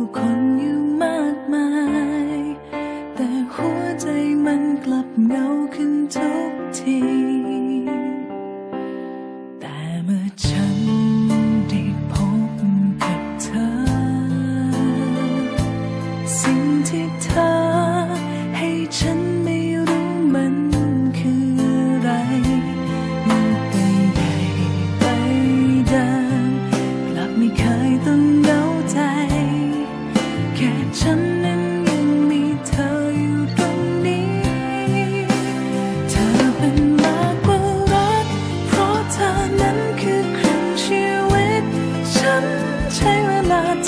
ผู้คนอยู่มากมาย แต่หัวใจมันกลับเหงาขึ้นทุกที แต่เมื่อฉันได้พบกับเธอ สิ่งที่เธอให้ฉัน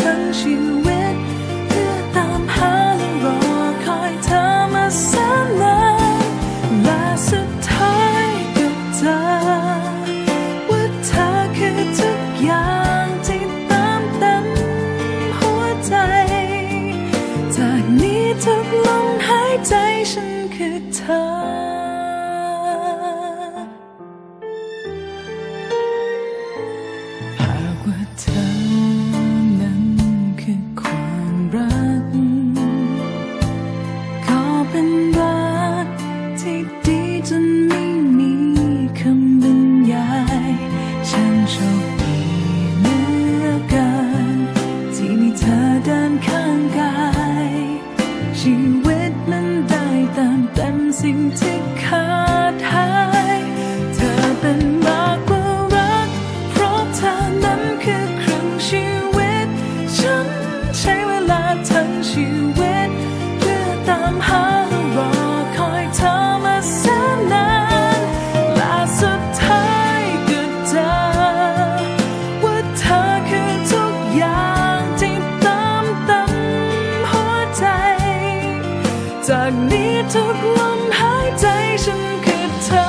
ทั้งชีวิต เพื่อตามหาและรอคอยเธอมาแสนนานและสุดท้ายก็เจอว่าเธอคือทุกอย่างที่ตามเต็มหัวใจ จากนี้ทุกลมหายใจฉันคือเธอ ดินข้างกาย ชีวิตมันได้ตามเต็มสิ่งที่ขา ทุกลมหายใจฉันคือเธอ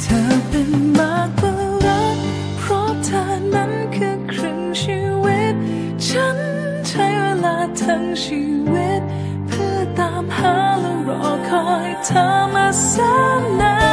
เธอเป็นมากกว่ารัก เพราะเธอนั้นคือครึ่งชีวิต ฉันใช้เวลาทั้งชีวิต เพื่อตามหาและรอคอยเธอมาแสนนาน